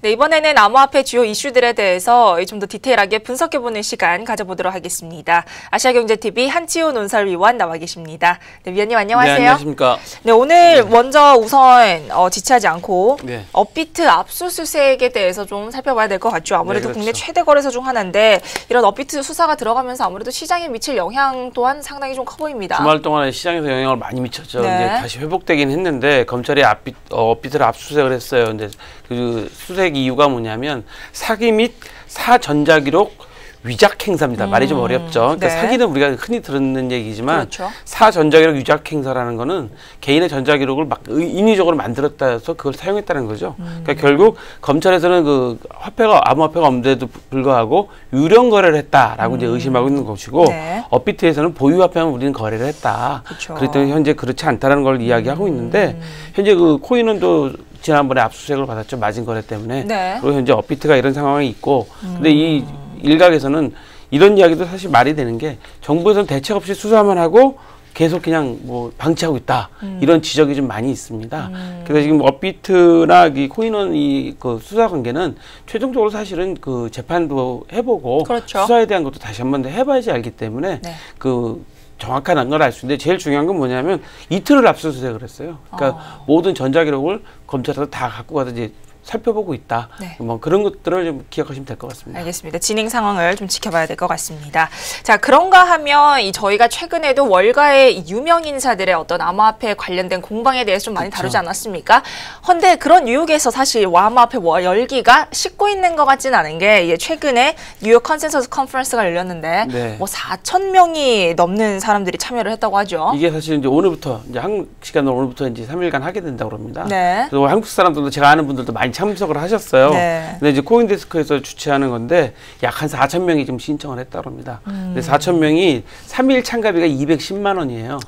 네, 이번에는 암호화폐 주요 이슈들에 대해서 좀 더 디테일하게 분석해보는 시간 가져보도록 하겠습니다. 아시아경제TV 한치호 논설위원 나와 계십니다. 네, 위원님 안녕하세요. 네, 안녕하십니까. 네, 오늘 먼저 우선 어, 지체하지 않고 네. 업비트 압수수색에 대해서 좀 살펴봐야 될 것 같죠. 아무래도 네, 그렇죠. 국내 최대 거래소 중 하나인데 이런 업비트 수사가 들어가면서 아무래도 시장에 미칠 영향 또한 상당히 좀 커 보입니다. 주말 동안에 시장에서 영향을 많이 미쳤죠. 네. 이제 다시 회복되긴 했는데 검찰이 앞비, 어, 업비트를 압수수색을 했어요. 근데 그 수색 이유가 뭐냐면 사기 및 사전자기록 위작 행사입니다. 말이 좀 어렵죠. 그러니까 네. 사기는 우리가 흔히 듣는 얘기지만 그렇죠. 사전자기록 위작 행사라는 거는 개인의 전자기록을 막 의- 인위적으로 만들었다 해서 그걸 사용했다는 거죠. 음. 그러니까 결국 검찰에서는 그 화폐가 암호화폐가 없는데도 불구하고 유령 거래를 했다라고 이제 의심하고 있는 것이고 음. 네. 업비트에서는 보유 화폐만 우리는 거래를 했다. 그쵸. 그랬더니 현재 그렇지 않다라는 걸 이야기하고 있는데 현재 그 코인은 또 지난번에 압수수색을 받았죠 마진 거래 때문에 네. 그리고 현재 업비트가 이런 상황이 있고 근데 이 일각에서는 이런 이야기도 사실 말이 되는 게 정부에서는 대책 없이 수사만 하고 계속 그냥 뭐 방치하고 있다 이런 지적이 좀 많이 있습니다. 그래서 지금 업비트나 이 코인원 이그 수사 관계는 최종적으로 사실은 그 재판도 해보고 그렇죠. 수사에 대한 것도 다시 한 번 더 해봐야지 알기 때문에 네. 그 정확한 걸 알 수 있는데 제일 중요한 건 뭐냐면 이틀을 압수수색을 했어요. 그러니까 아. 모든 전자기록을 검찰에서 다 갖고 가서 이제 살펴보고 있다. 네. 뭐 그런 것들을 좀 기억하시면 될 것 같습니다. 알겠습니다. 진행 상황을 좀 지켜봐야 될 것 같습니다. 자, 그런가 하면 이 저희가 최근에도 월가의 유명 인사들의 어떤 암호화폐 관련된 공방에 대해서 좀 많이 그쵸. 다루지 않았습니까? 헌데 그런 뉴욕에서 사실 암호화폐 월- 열기가 식고 있는 것 같진 않은 게 최근에 뉴욕 컨센서스 컨퍼런스가 열렸는데 네. 뭐 4천 명이 넘는 사람들이 참여를 했다고 하죠. 이게 사실 이제 오늘부터 이제 한국 시간으로 오늘부터 이제 3일간 하게 된다고 그럽니다. 네. 그래서 한국 사람들도 제가 아는 분들도 많이 참석을 하셨어요. 네. 근데 이제 코인데스크에서 주최하는 건데 약 한 4천 명이 좀 신청을 했다고 합니다. 음. 근데 4천 명이 3일 참가비가 210만 원이에요.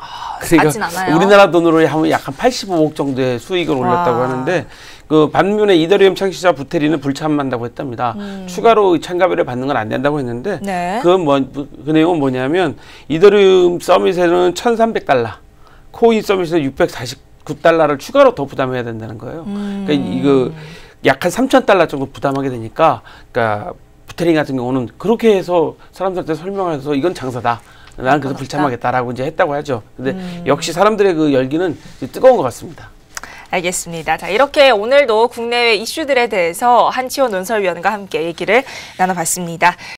싸진 않아요. 우리나라 돈으로 하면 약한 85억 정도의 수익을 올렸다고 와. 하는데 그 반면에 이더리움 창시자 부테리는 불참한다고 했답니다. 음. 추가로 참가비를 받는 건 안 된다고 했는데 네. 그, 뭐, 그 내용은 뭐냐면 이더리움 서밋에는 1,300달러, 코인 서밋에는 649달러를 추가로 더 부담해야 된다는 거예요. 음. 그러니까 이거 약한 3,000달러 정도 부담하게 되니까 그러니까 부테링 같은 경우는 그렇게 해서 사람들한테 설명해서 이건 장사다. 나는 그래서 불참하겠다라고 이제 했다고 하죠. 근데 음. 역시 사람들의 그 열기는 뜨거운 것 같습니다. 알겠습니다. 자, 이렇게 오늘도 국내외 이슈들에 대해서 한치호 논설위원과 함께 얘기를 나눠봤습니다.